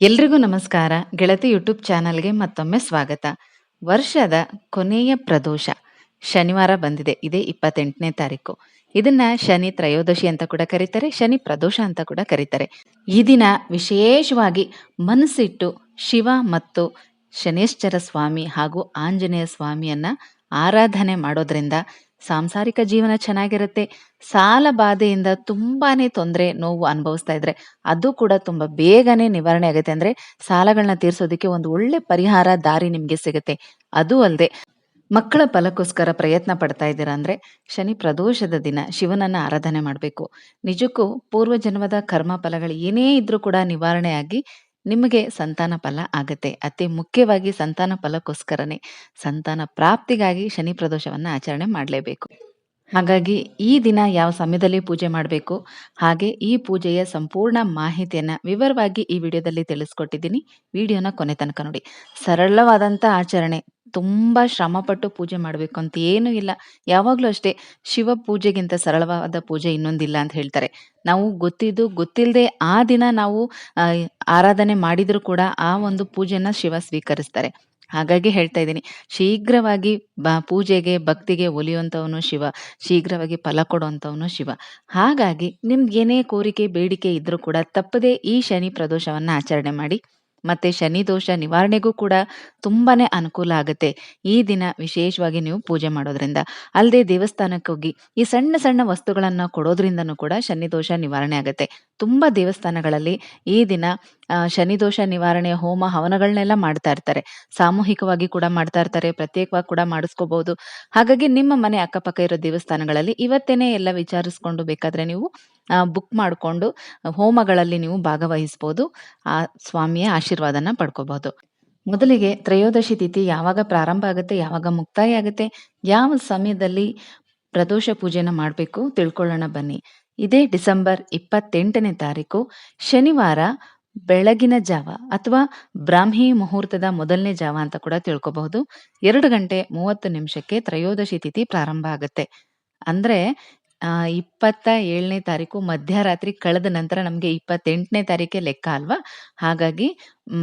ಎಲ್ರಿಗೂ ನಮಸ್ಕಾರ. ಗೆಳತಿ ಯೂಟ್ಯೂಬ್ ಚಾನಲ್ಗೆ ಮತ್ತೊಮ್ಮೆ ಸ್ವಾಗತ. ವರ್ಷದ ಕೊನೆಯ ಪ್ರದೋಷ ಶನಿವಾರ ಬಂದಿದೆ. ಇದೇ ಇಪ್ಪತ್ತೆಂಟನೇ ತಾರೀಕು. ಇದನ್ನ ಶನಿ ತ್ರಯೋದಶಿ ಅಂತ ಕೂಡ ಕರೀತಾರೆ, ಶನಿ ಪ್ರದೋಷ ಅಂತ ಕೂಡ ಕರೀತಾರೆ. ಈ ದಿನ ವಿಶೇಷವಾಗಿ ಮನಸ್ಸಿಟ್ಟು ಶಿವ ಮತ್ತು ಶನೇಶ್ವರ ಸ್ವಾಮಿ ಹಾಗೂ ಆಂಜನೇಯ ಸ್ವಾಮಿಯನ್ನ ಆರಾಧನೆ ಮಾಡೋದ್ರಿಂದ ಸಾಂಸಾರಿಕ ಜೀವನ ಚೆನ್ನಾಗಿರುತ್ತೆ. ಸಾಲ ಬಾಧೆಯಿಂದ ತುಂಬಾನೇ ತೊಂದರೆ, ನೋವು ಅನುಭವಿಸ್ತಾ ಇದ್ರೆ ಅದು ಕೂಡ ತುಂಬಾ ಬೇಗನೆ ನಿವಾರಣೆ ಆಗುತ್ತೆ. ಅಂದ್ರೆ ಸಾಲಗಳನ್ನ ತೀರಿಸೋದಕ್ಕೆ ಒಂದು ಒಳ್ಳೆ ಪರಿಹಾರ ದಾರಿ ನಿಮ್ಗೆ ಸಿಗುತ್ತೆ. ಅದು ಅಲ್ಲದೆ ಮಕ್ಕಳ ಫಲಕ್ಕೋಸ್ಕರ ಪ್ರಯತ್ನ ಪಡ್ತಾ ಇದ್ದೀರಾ ಅಂದ್ರೆ ಶನಿ ಪ್ರದೋಷದ ದಿನ ಶಿವನನ್ನ ಆರಾಧನೆ ಮಾಡಬೇಕು. ನಿಜಕ್ಕೂ ಪೂರ್ವ ಜನ್ಮದ ಕರ್ಮ ಫಲಗಳು ಏನೇ ಇದ್ರೂ ಕೂಡ ನಿವಾರಣೆ ಆಗಿ ನಿಮಗೆ ಸಂತಾನ ಫಲ ಆಗತ್ತೆ. ಅತಿ ಮುಖ್ಯವಾಗಿ ಸಂತಾನ ಫಲಕ್ಕೋಸ್ಕರನೇ ಸಂತಾನ ಪ್ರಾಪ್ತಿಗಾಗಿ ಶನಿ ಪ್ರದೋಷವನ್ನು ಆಚರಣೆ ಮಾಡಲೇಬೇಕು. ಹಾಗಾಗಿ ಈ ದಿನ ಯಾವ ಸಮಯದಲ್ಲಿ ಪೂಜೆ ಮಾಡಬೇಕು? ಹಾಗೆ ಈ ಪೂಜೆಯ ಸಂಪೂರ್ಣ ಮಾಹಿತಿಯನ್ನು ವಿವರವಾಗಿ ಈ ವಿಡಿಯೋದಲ್ಲಿ ತಿಳಿಸ್ಕೊಟ್ಟಿದ್ದೀನಿ. ವಿಡಿಯೋನ ಕೊನೆ ತನಕ ನೋಡಿ. ಸರಳವಾದಂಥ ಆಚರಣೆ. ತುಂಬಾ ಶ್ರಮಪಟ್ಟು ಪೂಜೆ ಮಾಡಬೇಕು ಅಂತ ಏನೂ ಇಲ್ಲ. ಯಾವಾಗ್ಲೂ ಅಷ್ಟೇ ಶಿವ ಪೂಜೆಗಿಂತ ಸರಳವಾದ ಪೂಜೆ ಇನ್ನೊಂದಿಲ್ಲ ಅಂತ ಹೇಳ್ತಾರೆ. ನಾವು ಗೊತ್ತಿದ್ದು ಗೊತ್ತಿಲ್ಲದೆ ಆ ದಿನ ನಾವು ಆರಾಧನೆ ಮಾಡಿದ್ರು ಕೂಡ ಆ ಒಂದು ಪೂಜೆನ ಶಿವ ಸ್ವೀಕರಿಸ್ತಾರೆ. ಹಾಗಾಗಿ ಹೇಳ್ತಾ ಇದ್ದೀನಿ. ಶೀಘ್ರವಾಗಿ ಬ, ಪೂಜೆಗೆ, ಭಕ್ತಿಗೆ ಒಲಿಯುವಂಥವನು ಶಿವ. ಶೀಘ್ರವಾಗಿ ಫಲ ಕೊಡುವಂಥವನು ಶಿವ. ಹಾಗಾಗಿ ನಿಮ್ಗೆ ಏನೇ ಕೋರಿಕೆ, ಬೇಡಿಕೆ ಇದ್ರೂ ಕೂಡ ತಪ್ಪದೇ ಈ ಶನಿ ಪ್ರದೋಷವನ್ನ ಆಚರಣೆ ಮಾಡಿ. ಮತ್ತೆ ಶನಿ ದೋಷ ನಿವಾರಣೆಗೂ ಕೂಡ ತುಂಬಾನೇ ಅನುಕೂಲ ಆಗುತ್ತೆ. ಈ ದಿನ ವಿಶೇಷವಾಗಿ ನೀವು ಪೂಜೆ ಮಾಡೋದ್ರಿಂದ. ಅಲ್ಲದೆ ದೇವಸ್ಥಾನಕ್ಕೆ ಹೋಗಿ ಈ ಸಣ್ಣ ಸಣ್ಣ ವಸ್ತುಗಳನ್ನ ಕೊಡೋದ್ರಿಂದನೂ ಕೂಡ ಶನಿ ದೋಷ ನಿವಾರಣೆ ಆಗುತ್ತೆ. ತುಂಬಾ ದೇವಸ್ಥಾನಗಳಲ್ಲಿ ಈ ದಿನ ಶನಿ ದೋಷ ನಿವಾರಣೆ, ಹೋಮ ಹವನಗಳನ್ನೆಲ್ಲ ಮಾಡ್ತಾ ಇರ್ತಾರೆ. ಸಾಮೂಹಿಕವಾಗಿ ಕೂಡ ಮಾಡ್ತಾ ಇರ್ತಾರೆ, ಪ್ರತ್ಯೇಕವಾಗಿ ಕೂಡ ಮಾಡಿಸ್ಕೋಬಹುದು ಹಾಗಾಗಿ ನಿಮ್ಮ ಮನೆ ಅಕ್ಕಪಕ್ಕ ಇರೋ ದೇವಸ್ಥಾನಗಳಲ್ಲಿ ಇವತ್ತೇನೆ ಎಲ್ಲ ವಿಚಾರಿಸ್ಕೊಂಡು ಬೇಕಾದ್ರೆ ನೀವು ಬುಕ್ ಮಾಡಿಕೊಂಡು, ಹೋಮಗಳಲ್ಲಿ ನೀವು ಭಾಗವಹಿಸ್ಬೋದು. ಆ ಸ್ವಾಮಿಯ ಆಶೀರ್ವಾದನ ಪಡ್ಕೋಬಹುದು ಮೊದಲಿಗೆ ತ್ರಯೋದಶಿ ತಿಥಿ ಯಾವಾಗ ಪ್ರಾರಂಭ ಆಗುತ್ತೆ, ಯಾವಾಗ ಮುಕ್ತಾಯ ಆಗುತ್ತೆ, ಯಾವ ಸಮಯದಲ್ಲಿ ಪ್ರದೋಷ ಪೂಜೆನ ಮಾಡಬೇಕು ತಿಳ್ಕೊಳ್ಳೋಣ ಬನ್ನಿ. ಇದೇ ಡಿಸೆಂಬರ್ ಇಪ್ಪತ್ತೆಂಟನೇ ತಾರೀಕು, ಶನಿವಾರ ಬೆಳಗಿನ ಜಾವ ಅಥವಾ ಬ್ರಾಹ್ಮಿ ಮುಹೂರ್ತದ ಮೊದಲನೇ ಜಾವ ಅಂತ ಕೂಡ ತಿಳ್ಕೊಬಹುದು. ಎರಡು ಗಂಟೆ ಮೂವತ್ತು ನಿಮಿಷಕ್ಕೆ ತ್ರಯೋದಶಿ ತಿಥಿ ಪ್ರಾರಂಭ ಆಗುತ್ತೆ. ಅಂದ್ರೆ ಇಪ್ಪತ್ತ ಏಳನೇ ತಾರೀಕು ಮಧ್ಯರಾತ್ರಿ ಕಳೆದ ನಂತರ ನಮಗೆ ಇಪ್ಪತ್ತೆಂಟನೇ ತಾರೀಕೆ ಲೆಕ್ಕ ಅಲ್ವಾ? ಹಾಗಾಗಿ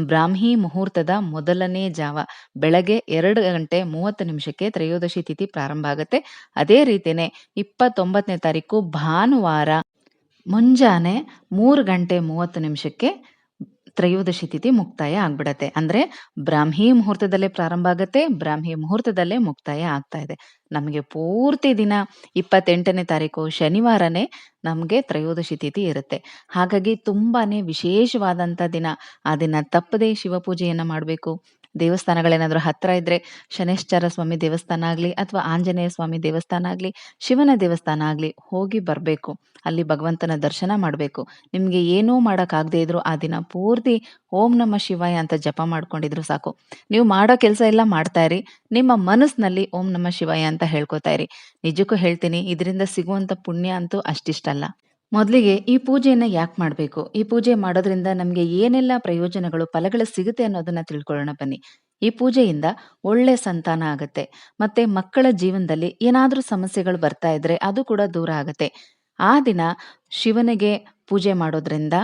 ಬ್ರಾಹ್ಮಿ ಮುಹೂರ್ತದ ಮೊದಲನೇ ಜಾವ. ಬೆಳಗ್ಗೆ ಎರಡು ಗಂಟೆ ಮೂವತ್ತು ನಿಮಿಷಕ್ಕೆ ತ್ರಯೋದಶಿ ತಿಥಿ ಪ್ರಾರಂಭ ಆಗುತ್ತೆ. ಅದೇ ರೀತಿಯೇ ಇಪ್ಪತ್ತೊಂಬತ್ತನೇ ತಾರೀಕು ಭಾನುವಾರ ಮುಂಜಾನೆ ಮೂರು ಗಂಟೆ ಮೂವತ್ತು ನಿಮಿಷಕ್ಕೆ ತ್ರಯೋದಶಿ ತಿಥಿ ಮುಕ್ತಾಯ ಆಗ್ಬಿಡತ್ತೆ. ಅಂದ್ರೆ ಬ್ರಾಹ್ಮಿ ಮುಹೂರ್ತದಲ್ಲೇ ಪ್ರಾರಂಭ ಆಗುತ್ತೆ, ಬ್ರಾಹ್ಮಿ ಮುಹೂರ್ತದಲ್ಲೇ ಮುಕ್ತಾಯ ಆಗ್ತಾ ಇದೆ. ನಮಗೆ ಪೂರ್ತಿ ದಿನ ಇಪ್ಪತ್ತೆಂಟನೇ ತಾರೀಕು ಶನಿವಾರನೇ ನಮಗೆ ತ್ರಯೋದಶಿ ತಿಥಿ ಇರುತ್ತೆ. ಹಾಗಾಗಿ ತುಂಬಾನೇ ವಿಶೇಷವಾದಂತ ದಿನ. ಆ ದಿನ ತಪ್ಪದೆ ಶಿವಪೂಜೆಯನ್ನ ಮಾಡಬೇಕು. ದೇವಸ್ಥಾನಗಳೇನಾದ್ರೂ ಹತ್ತಿರ ಇದ್ರೆ ಶನೇಶ್ವರ ಸ್ವಾಮಿ ದೇವಸ್ಥಾನ ಆಗಲಿ ಅಥವಾ ಆಂಜನೇಯ ಸ್ವಾಮಿ ದೇವಸ್ಥಾನ ಆಗಲಿ, ಶಿವನ ದೇವಸ್ಥಾನ ಆಗಲಿ ಹೋಗಿ ಬರಬೇಕು. ಅಲ್ಲಿ ಭಗವಂತನ ದರ್ಶನ ಮಾಡಬೇಕು. ನಿಮಗೆ ಏನೂ ಮಾಡೋಕ್ಕಾಗದೇ ಇದ್ರು ಆ ದಿನ ಪೂರ್ತಿ ಓಂ ನಮ ಶಿವಾಯ ಅಂತ ಜಪ ಮಾಡ್ಕೊಂಡಿದ್ರು ಸಾಕು. ನೀವು ಮಾಡೋ ಕೆಲಸ ಎಲ್ಲ ಮಾಡ್ತಾ ಇರಿ. ನಿಮ್ಮ ಮನಸ್ಸಿನಲ್ಲಿ ಓಂ ನಮ ಶಿವಾಯ ಅಂತ ಹೇಳ್ಕೊತಾ ಇರಿ. ನಿಜಕ್ಕೂ ಹೇಳ್ತೀನಿ, ಇದರಿಂದ ಸಿಗುವಂತ ಪುಣ್ಯ ಅಂತೂ ಅಷ್ಟಿಷ್ಟಲ್ಲ. ಮೊದಲಿಗೆ ಈ ಪೂಜೆಯನ್ನು ಯಾಕೆ ಮಾಡಬೇಕು? ಈ ಪೂಜೆ ಮಾಡೋದ್ರಿಂದ ನಮಗೆ ಏನೆಲ್ಲ ಪ್ರಯೋಜನಗಳು, ಫಲಗಳು ಸಿಗುತ್ತೆ ಅನ್ನೋದನ್ನ ತಿಳ್ಕೊಳ್ಳೋಣ ಬನ್ನಿ. ಈ ಪೂಜೆಯಿಂದ ಒಳ್ಳೆ ಸಂತಾನ ಆಗುತ್ತೆ. ಮತ್ತೆ ಮಕ್ಕಳ ಜೀವನದಲ್ಲಿ ಏನಾದರೂ ಸಮಸ್ಯೆಗಳು ಬರ್ತಾ ಇದ್ರೆ ಅದು ಕೂಡ ದೂರ ಆಗುತ್ತೆ. ಆ ದಿನ ಶಿವನಿಗೆ ಪೂಜೆ ಮಾಡೋದ್ರಿಂದ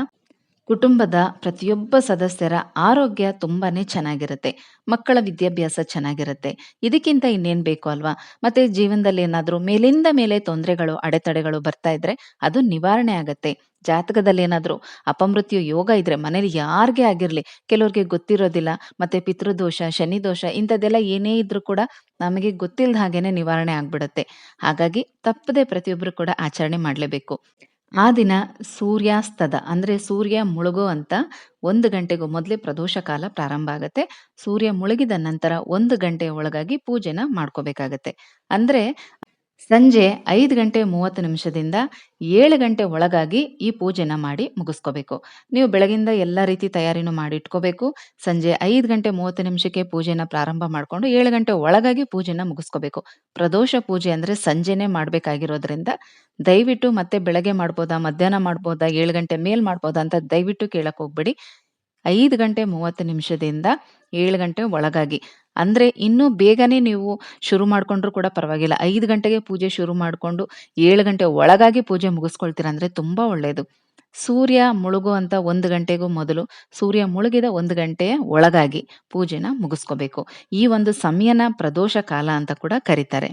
ಕುಟುಂಬದ ಪ್ರತಿಯೊಬ್ಬ ಸದಸ್ಯರ ಆರೋಗ್ಯ ತುಂಬಾನೇ ಚೆನ್ನಾಗಿರುತ್ತೆ. ಮಕ್ಕಳ ವಿದ್ಯಾಭ್ಯಾಸ ಚೆನ್ನಾಗಿರುತ್ತೆ. ಇದಕ್ಕಿಂತ ಇನ್ನೇನ್ ಬೇಕು ಅಲ್ವಾ? ಮತ್ತೆ ಜೀವನದಲ್ಲಿ ಏನಾದ್ರೂ ಮೇಲಿಂದ ಮೇಲೆ ತೊಂದರೆಗಳು, ಅಡೆತಡೆಗಳು ಬರ್ತಾ ಇದ್ರೆ ಅದು ನಿವಾರಣೆ ಆಗತ್ತೆ. ಜಾತಕದಲ್ಲಿ ಏನಾದರೂ ಅಪಮೃತ್ಯು ಯೋಗ ಇದ್ರೆ ಮನೇಲಿ ಯಾರಿಗೆ ಆಗಿರ್ಲಿ, ಕೆಲವ್ರಿಗೆ ಗೊತ್ತಿರೋದಿಲ್ಲ, ಮತ್ತೆ ಪಿತೃದೋಷ ಶನಿ ದೋಷ ಇಂಥದ್ದೆಲ್ಲ ಏನೇ ಇದ್ರೂ ಕೂಡ ನಮಗೆ ಗೊತ್ತಿಲ್ಲದ ಹಾಗೇನೆ ನಿವಾರಣೆ ಆಗ್ಬಿಡುತ್ತೆ. ಹಾಗಾಗಿ ತಪ್ಪದೆ ಪ್ರತಿಯೊಬ್ರು ಕೂಡ ಆಚರಣೆ ಮಾಡಲೇಬೇಕು. ಆ ದಿನ ಸೂರ್ಯಾಸ್ತದ, ಅಂದ್ರೆ ಸೂರ್ಯ ಮುಳುಗೋ ಅಂತ ಒಂದು ಗಂಟೆಗೂ ಮೊದಲೇ ಪ್ರದೋಷ ಕಾಲ ಪ್ರಾರಂಭ ಆಗತ್ತೆ. ಸೂರ್ಯ ಮುಳುಗಿದ ನಂತರ ಒಂದು ಗಂಟೆಯ ಒಳಗಾಗಿ ಪೂಜೆನ ಮಾಡ್ಕೋಬೇಕಾಗತ್ತೆ. ಅಂದ್ರೆ ಸಂಜೆ ಐದು ಗಂಟೆ ಮೂವತ್ತು ನಿಮಿಷದಿಂದ ಏಳು ಗಂಟೆ ಒಳಗಾಗಿ ಈ ಪೂಜೆನ ಮಾಡಿ ಮುಗಿಸ್ಕೋಬೇಕು. ನೀವು ಬೆಳಗಿಂದ ಎಲ್ಲ ರೀತಿ ತಯಾರಿನೂ ಮಾಡಿ ಇಟ್ಕೋಬೇಕು. ಸಂಜೆ ಐದು ಗಂಟೆ ಮೂವತ್ತು ನಿಮಿಷಕ್ಕೆ ಪೂಜೆನ ಪ್ರಾರಂಭ ಮಾಡ್ಕೊಂಡು ಏಳು ಗಂಟೆ ಒಳಗಾಗಿ ಪೂಜೆನ ಮುಗಿಸ್ಕೋಬೇಕು. ಪ್ರದೋಷ ಪೂಜೆ ಅಂದ್ರೆ ಸಂಜೆನೇ ಮಾಡಬೇಕಾಗಿರೋದ್ರಿಂದ ದಯವಿಟ್ಟು ಮತ್ತೆ ಬೆಳಗ್ಗೆ ಮಾಡ್ಬೋದಾ, ಮಧ್ಯಾಹ್ನ ಮಾಡ್ಬೋದಾ, ಏಳು ಗಂಟೆ ಮೇಲ್ ಮಾಡ್ಬೋದಾ ಅಂತ ದಯವಿಟ್ಟು ಕೇಳಕ್ಕೆ ಹೋಗ್ಬೇಡಿ. ಐದು ಗಂಟೆ ಮೂವತ್ತು ನಿಮಿಷದಿಂದ ಏಳು ಗಂಟೆ ಒಳಗಾಗಿ. ಅಂದ್ರೆ ಇನ್ನೂ ಬೇಗನೆ ನೀವು ಶುರು ಮಾಡ್ಕೊಂಡ್ರು ಕೂಡ ಪರವಾಗಿಲ್ಲ ಐದು ಗಂಟೆಗೆ ಪೂಜೆ ಶುರು ಮಾಡ್ಕೊಂಡು ಏಳು ಗಂಟೆ ಒಳಗಾಗಿ ಪೂಜೆ ಮುಗಿಸ್ಕೊಳ್ತೀರಾ ಅಂದ್ರೆ ತುಂಬಾ ಒಳ್ಳೆಯದು ಸೂರ್ಯ ಮುಳುಗುವಂತ ಒಂದು ಗಂಟೆಗೂ ಮೊದಲು, ಸೂರ್ಯ ಮುಳುಗಿದ ಒಂದು ಗಂಟೆಯ ಒಳಗಾಗಿ ಪೂಜೆನ ಮುಗಿಸ್ಕೋಬೇಕು. ಈ ಒಂದು ಸಮಯನ ಪ್ರದೋಷ ಕಾಲ ಅಂತ ಕೂಡ ಕರೀತಾರೆ.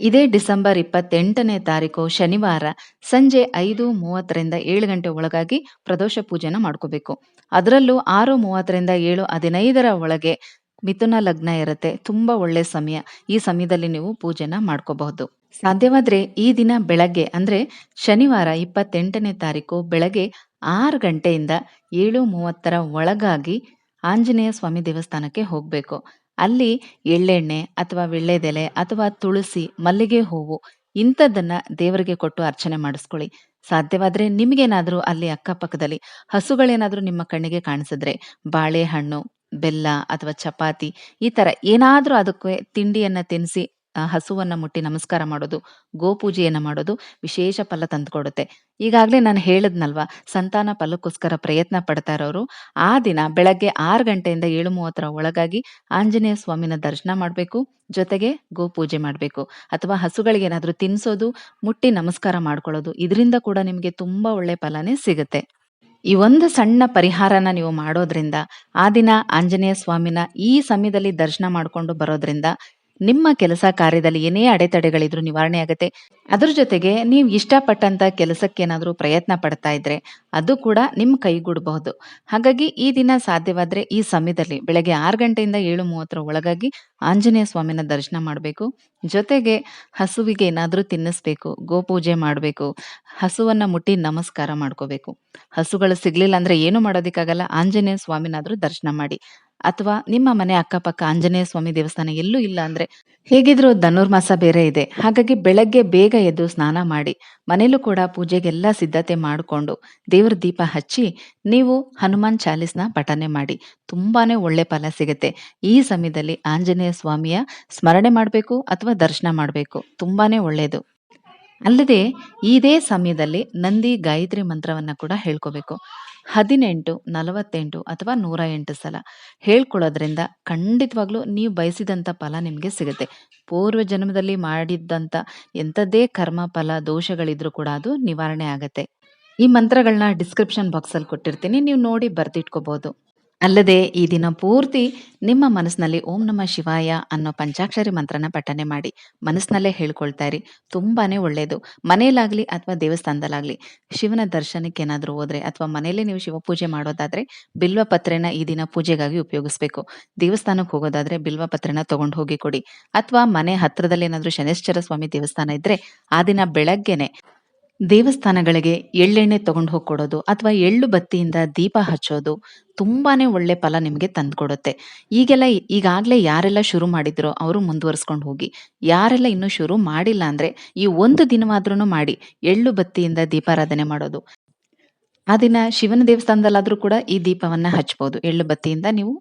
ಇದೇ ಡಿಸೆಂಬರ್ 28ನೇ ತಾರೀಕು ಶನಿವಾರ ಸಂಜೆ ಐದು ಮೂವತ್ತರಿಂದ ಏಳು ಗಂಟೆ ಒಳಗಾಗಿ ಪ್ರದೋಷ ಪೂಜೆನ ಮಾಡ್ಕೋಬೇಕು. ಅದರಲ್ಲೂ ಆರು ಮೂವತ್ತರಿಂದ ಏಳು ಹದಿನೈದರ ಒಳಗೆ ಮಿಥುನ ಲಗ್ನ ಇರುತ್ತೆ. ತುಂಬಾ ಒಳ್ಳೆ ಸಮಯ. ಈ ಸಮಯದಲ್ಲಿ ನೀವು ಪೂಜೆನ ಮಾಡ್ಕೋಬಹುದು. ಸಾಧ್ಯವಾದ್ರೆ ಈ ದಿನ ಬೆಳಗ್ಗೆ ಅಂದ್ರೆ ಶನಿವಾರ 28ನೇ ತಾರೀಕು ಬೆಳಗ್ಗೆ ಆರು ಗಂಟೆಯಿಂದ 7:30ರ ಒಳಗಾಗಿ ಆಂಜನೇಯ ಸ್ವಾಮಿ ದೇವಸ್ಥಾನಕ್ಕೆ ಹೋಗ್ಬೇಕು. ಅಲ್ಲಿ ಎಳ್ಳೆಣ್ಣೆ ಅಥವಾ ವಿಳ್ಳೆದೆಲೆ ಅಥವಾ ತುಳಸಿ, ಮಲ್ಲಿಗೆ ಹೂವು ಇಂಥದ್ದನ್ನ ದೇವರಿಗೆ ಕೊಟ್ಟು ಅರ್ಚನೆ ಮಾಡಿಸ್ಕೊಳ್ಳಿ. ಸಾಧ್ಯವಾದ್ರೆ ನಿಮ್ಗೇನಾದ್ರೂ ಅಲ್ಲಿ ಅಕ್ಕಪಕ್ಕದಲ್ಲಿ ಹಸುಗಳೇನಾದ್ರೂ ನಿಮ್ಮ ಕಣ್ಣಿಗೆ ಕಾಣಿಸಿದ್ರೆ ಬಾಳೆಹಣ್ಣು, ಬೆಲ್ಲ ಅಥವಾ ಚಪಾತಿ ಈ ತರ ಏನಾದ್ರೂ ಅದಕ್ಕೆ ತಿಂಡಿಯನ್ನ ತಿನ್ನಿಸಿ ಹಸುವನ್ನ ಮುಟ್ಟಿ ನಮಸ್ಕಾರ ಮಾಡೋದು, ಗೋಪೂಜೆಯನ್ನ ಮಾಡೋದು ವಿಶೇಷ ಫಲ ತಂದುಕೊಡುತ್ತೆ. ಈಗಾಗಲೇ ನಾನು ಹೇಳಿದ್ನಲ್ವಾ ಸಂತಾನ ಫಲಕ್ಕೋಸ್ಕರ ಪ್ರಯತ್ನ ಪಡ್ತಾ ಇರೋರು ಆ ದಿನ ಬೆಳಗ್ಗೆ ಆರು ಗಂಟೆಯಿಂದ 7:30ರ ಒಳಗಾಗಿ ಆಂಜನೇಯ ಸ್ವಾಮಿನ ದರ್ಶನ ಮಾಡಬೇಕು ಜೊತೆಗೆ ಗೋಪೂಜೆ ಮಾಡಬೇಕು ಅಥವಾ ಹಸುಗಳಿಗೆ ಏನಾದರೂ ತಿನ್ಸೋದು, ಮುಟ್ಟಿ ನಮಸ್ಕಾರ ಮಾಡ್ಕೊಳ್ಳೋದು ಇದರಿಂದ ಕೂಡ ನಿಮಗೆ ತುಂಬಾ ಒಳ್ಳೆ ಫಲನೇ ಸಿಗುತ್ತೆ. ಈ ಒಂದು ಸಣ್ಣ ಪರಿಹಾರನ ನೀವು ಮಾಡೋದ್ರಿಂದ, ಆ ದಿನ ಆಂಜನೇಯ ಸ್ವಾಮಿನ ಈ ಸಮಯದಲ್ಲಿ ದರ್ಶನ ಮಾಡಿಕೊಂಡು ಬರೋದ್ರಿಂದ ನಿಮ್ಮ ಕೆಲಸ ಕಾರ್ಯದಲ್ಲಿ ಏನೇ ಅಡೆತಡೆಗಳಿದ್ರು ನಿವಾರಣೆ ಆಗುತ್ತೆ. ಅದ್ರ ಜೊತೆಗೆ ನೀವು ಇಷ್ಟಪಟ್ಟಂತ ಕೆಲಸಕ್ಕೇನಾದ್ರೂ ಪ್ರಯತ್ನ ಪಡ್ತಾ ಇದ್ರೆ ಅದು ಕೂಡ ನಿಮ್ ಕೈಗೂಡಬಹುದು. ಹಾಗಾಗಿ ಈ ದಿನ ಸಾಧ್ಯವಾದ್ರೆ ಈ ಸಮಯದಲ್ಲಿ ಬೆಳಗ್ಗೆ ಆರು ಗಂಟೆಯಿಂದ 7:30ರ ಒಳಗಾಗಿ ಆಂಜನೇಯ ಸ್ವಾಮಿನ ದರ್ಶನ ಮಾಡಬೇಕು ಜೊತೆಗೆ ಹಸುವಿಗೆ ಏನಾದ್ರೂ ತಿನ್ನಿಸ್ಬೇಕು, ಗೋಪೂಜೆ ಮಾಡಬೇಕು ಹಸುವನ್ನ ಮುಟ್ಟಿ ನಮಸ್ಕಾರ ಮಾಡ್ಕೋಬೇಕು. ಹಸುಗಳು ಸಿಗ್ಲಿಲ್ಲ ಅಂದ್ರೆ ಏನು ಮಾಡೋದಿಕ್ಕಾಗಲ್ಲ ಆಂಜನೇಯ ಸ್ವಾಮಿನಾದ್ರೂ ದರ್ಶನ ಮಾಡಿ. ಅಥವಾ ನಿಮ್ಮ ಮನೆ ಅಕ್ಕಪಕ್ಕ ಆಂಜನೇಯ ಸ್ವಾಮಿ ದೇವಸ್ಥಾನ ಎಲ್ಲೂ ಇಲ್ಲ ಅಂದ್ರೆ ಹೇಗಿದ್ರೂ ಧನುರ್ಮಾಸ ಬೇರೆ ಇದೆ. ಹಾಗಾಗಿ ಬೆಳಗ್ಗೆ ಬೇಗ ಎದ್ದು ಸ್ನಾನ ಮಾಡಿ, ಮನೇಲೂ ಕೂಡ ಪೂಜೆಗೆಲ್ಲ ಸಿದ್ಧತೆ ಮಾಡ್ಕೊಂಡು ದೇವರ ದೀಪ ಹಚ್ಚಿ ನೀವು ಹನುಮಾನ್ ಚಾಲೀಸ್‌ನ ಪಠನೆ ಮಾಡಿ. ತುಂಬಾನೇ ಒಳ್ಳೆ ಫಲ ಸಿಗುತ್ತೆ. ಈ ಸಮಯದಲ್ಲಿ ಆಂಜನೇಯ ಸ್ವಾಮಿಯ ಸ್ಮರಣೆ ಮಾಡಬೇಕು ಅಥವಾ ದರ್ಶನ ಮಾಡಬೇಕು ತುಂಬಾನೇ ಒಳ್ಳೇದು. ಅಲ್ಲದೆ ಇದೇ ಸಮಯದಲ್ಲಿ ನಂದಿ ಗಾಯತ್ರಿ ಮಂತ್ರವನ್ನ ಕೂಡ ಹೇಳ್ಕೋಬೇಕು. 18, 48 ಅಥವಾ 108 ಸಲ ಹೇಳ್ಕೊಳ್ಳೋದ್ರಿಂದ ಖಂಡಿತವಾಗ್ಲೂ ನೀವು ಬಯಸಿದಂಥ ಫಲ ನಿಮಗೆ ಸಿಗುತ್ತೆ. ಪೂರ್ವ ಜನ್ಮದಲ್ಲಿ ಮಾಡಿದ್ದಂಥ ಎಂಥದ್ದೇ ಕರ್ಮ, ಫಲ, ದೋಷಗಳಿದ್ರೂ ಕೂಡ ಅದು ನಿವಾರಣೆ ಆಗುತ್ತೆ ಈ ಮಂತ್ರಗಳನ್ನ ಡಿಸ್ಕ್ರಿಪ್ಷನ್ ಬಾಕ್ಸಲ್ಲಿ ಕೊಟ್ಟಿರ್ತೀನಿ. ನೀವು ನೋಡಿ ಬರ್ದಿಟ್ಕೋಬಹುದು. ಅಲ್ಲದೆ ಈ ದಿನ ಪೂರ್ತಿ ನಿಮ್ಮ ಮನಸ್ಸಿನಲ್ಲಿ ಓಂ ನಮ ಶಿವಾಯ ಅನ್ನೋ ಪಂಚಾಕ್ಷರಿ ಮಂತ್ರನ ಪಠನೆ ಮಾಡಿ. ಮನಸ್ಸಿನಲ್ಲೇ ಹೇಳ್ಕೊಳ್ತಾ ಇರಿ. ತುಂಬಾನೇ ಒಳ್ಳೆಯದು ಮನೇಲಾಗ್ಲಿ ಅಥವಾ ದೇವಸ್ಥಾನದಲ್ಲಾಗ್ಲಿ ಶಿವನ ದರ್ಶನಕ್ಕೇನಾದ್ರೂ ಹೋದ್ರೆ ಅಥವಾ ಮನೆಯಲ್ಲೇ ನೀವು ಶಿವಪೂಜೆ ಮಾಡೋದಾದ್ರೆ ಬಿಲ್ವ ಪತ್ರೆನ ಈ ದಿನ ಪೂಜೆಗಾಗಿ ಉಪಯೋಗಿಸ್ಬೇಕು. ದೇವಸ್ಥಾನಕ್ಕೆ ಹೋಗೋದಾದ್ರೆ ಬಿಲ್ವ ಪತ್ರೆನ ತಗೊಂಡ್ ಹೋಗಿ ಕೊಡಿ. ಅಥವಾ ಮನೆ ಹತ್ರದಲ್ಲಿ ಏನಾದರೂ ಶನೇಶ್ವರ ಸ್ವಾಮಿ ದೇವಸ್ಥಾನ ಇದ್ರೆ ಆ ದಿನ ಬೆಳಗ್ಗೆನೆ ದೇವಸ್ಥಾನಗಳಿಗೆ ಎಳ್ಳೆಣ್ಣೆ ತಗೊಂಡು ಹೋಗಿ ಕೊಡೋದು ಅಥವಾ ಎಳ್ಳು ಬತ್ತಿಯಿಂದ ದೀಪ ಹಚ್ಚೋದು ತುಂಬಾನೇ ಒಳ್ಳೆ ಫಲ ನಿಮಗೆ ತಂದ್ಕೊಡುತ್ತೆ. ಈಗೆಲ್ಲ ಈಗಾಗಲೇ ಯಾರೆಲ್ಲ ಶುರು ಮಾಡಿದ್ರೋ ಅವರು ಮುಂದುವರಿಸ್ಕೊಂಡು ಹೋಗಿ. ಯಾರೆಲ್ಲ ಇನ್ನೂ ಶುರು ಮಾಡಿಲ್ಲ ಅಂದ್ರೆ ಈ ಒಂದು ದಿನವಾದ್ರೂ ಮಾಡಿ. ಎಳ್ಳು ಬತ್ತಿಯಿಂದ ದೀಪಾರಾಧನೆ ಮಾಡೋದು. ಆ ದಿನ ಶಿವನ ದೇವಸ್ಥಾನದಲ್ಲಾದ್ರೂ ಕೂಡ ಈ ದೀಪವನ್ನ ಹಚ್ಬಹುದು. ಎಳ್ಳು ಬತ್ತಿಯಿಂದ ನೀವು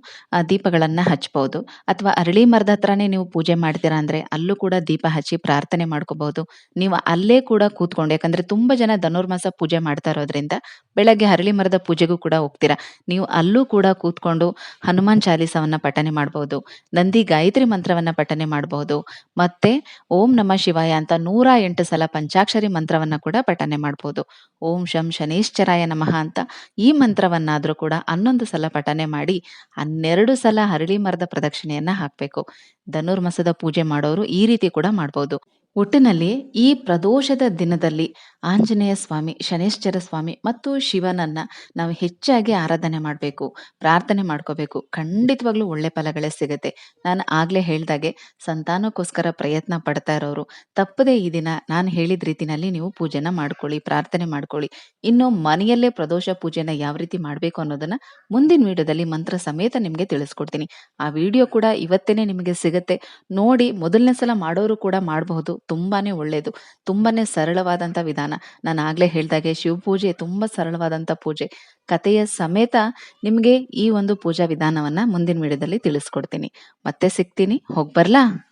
ದೀಪಗಳನ್ನ ಹಚ್ಬಹುದು. ಅಥವಾ ಅರಳಿ ಮರದ ಹತ್ರನೇ ನೀವು ಪೂಜೆ ಮಾಡ್ತೀರಾ ಅಂದ್ರೆ ಅಲ್ಲೂ ಕೂಡ ದೀಪ ಹಚ್ಚಿ ಪ್ರಾರ್ಥನೆ ಮಾಡ್ಕೋಬಹುದು. ನೀವು ಅಲ್ಲೇ ಕೂಡ ಕೂತ್ಕೊಂಡು, ಯಾಕಂದ್ರೆ ತುಂಬಾ ಜನ ಧನುರ್ಮಾಸ ಪೂಜೆ ಮಾಡ್ತಾ ಇರೋದ್ರಿಂದ ಬೆಳಗ್ಗೆ ಅರಳಿ ಮರದ ಪೂಜೆಗೂ ಕೂಡ ಹೋಗ್ತೀರಾ. ನೀವು ಅಲ್ಲೂ ಕೂಡ ಕೂತ್ಕೊಂಡು ಹನುಮಾನ್ ಚಾಲೀಸವನ್ನ ಪಠನೆ ಮಾಡಬಹುದು ನಂದಿ ಗಾಯತ್ರಿ ಮಂತ್ರವನ್ನ ಪಠನೆ ಮಾಡಬಹುದು ಮತ್ತೆ ಓಂ ನಮ ಶಿವಾಯ ಅಂತ 108 ಸಲ ಪಂಚಾಕ್ಷರಿ ಮಂತ್ರವನ್ನ ಕೂಡ ಪಠನೆ ಮಾಡ್ಬಹುದು. ಓಂ ಶಂ ಶನೇಶ್ಚರಾಯ ನಮಃ ಅಂತ ಈ ಮಂತ್ರವನ್ನಾದರೂ ಕೂಡ 11 ಸಲ ಪಠನೆ ಮಾಡಿ 12 ಸಲ ಹರಳಿ ಮರದ ಪ್ರದಕ್ಷಿಣೆಯನ್ನ ಹಾಕಬೇಕು ಧನುರ್ಮಸದ ಪೂಜೆ ಮಾಡೋರು ಈ ರೀತಿ ಕೂಡ ಮಾಡ್ಬಹುದು. ಒಟ್ಟಿನಲ್ಲಿ ಈ ಪ್ರದೋಷದ ದಿನದಲ್ಲಿ ಆಂಜನೇಯ ಸ್ವಾಮಿ, ಶನೇಶ್ವರ ಸ್ವಾಮಿ ಮತ್ತು ಶಿವನನ್ನ ನಾವು ಹೆಚ್ಚಾಗಿ ಆರಾಧನೆ ಮಾಡಬೇಕು ಪ್ರಾರ್ಥನೆ ಮಾಡ್ಕೋಬೇಕು. ಖಂಡಿತವಾಗ್ಲೂ ಒಳ್ಳೆ ಫಲಗಳೇ ಸಿಗುತ್ತೆ. ನಾನು ಆಗ್ಲೇ ಹೇಳ್ದಾಗೆ ಸಂತಾನಕ್ಕೋಸ್ಕರ ಪ್ರಯತ್ನ ಪಡ್ತಾ ಇರೋರು ತಪ್ಪದೇ ಈ ದಿನ ನಾನು ಹೇಳಿದ ರೀತಿನಲ್ಲಿ ನೀವು ಪೂಜೆನ ಮಾಡ್ಕೊಳ್ಳಿ, ಪ್ರಾರ್ಥನೆ ಮಾಡ್ಕೊಳ್ಳಿ. ಇನ್ನು ಮನೆಯಲ್ಲೇ ಪ್ರದೋಷ ಪೂಜೆನ ಯಾವ ರೀತಿ ಮಾಡ್ಬೇಕು ಅನ್ನೋದನ್ನ ಮುಂದಿನ ವಿಡಿಯೋದಲ್ಲಿ ಮಂತ್ರ ಸಮೇತ ನಿಮ್ಗೆ ತಿಳಿಸ್ಕೊಡ್ತೀನಿ. ಆ ವಿಡಿಯೋ ಕೂಡ ಇವತ್ತೇನೆ ನಿಮಗೆ ಸಿಗುತ್ತೆ. ನೋಡಿ ಮೊದಲನೇ ಸಲ ಮಾಡೋರು ಕೂಡ ಮಾಡಬಹುದು. ತುಂಬಾನೇ ಒಳ್ಳೆಯದು ತುಂಬಾನೇ ಸರಳವಾದಂಥ ವಿಧಾನ. ನಾನು ಆಗಲೇ ಹೇಳ್ದಾಗೆ ಶಿವಪೂಜೆ ತುಂಬ ಸರಳವಾದಂಥ ಪೂಜೆ. ಕಥೆಯ ಸಮೇತ ನಿಮಗೆ ಈ ಒಂದು ಪೂಜಾ ವಿಧಾನವನ್ನು ಮುಂದಿನ ವಿಡಿಯೋದಲ್ಲಿ ತಿಳಿಸ್ಕೊಡ್ತೀನಿ. ಮತ್ತೆ ಸಿಗ್ತೀನಿ. ಹೋಗ್ಬರ್ಲಾ?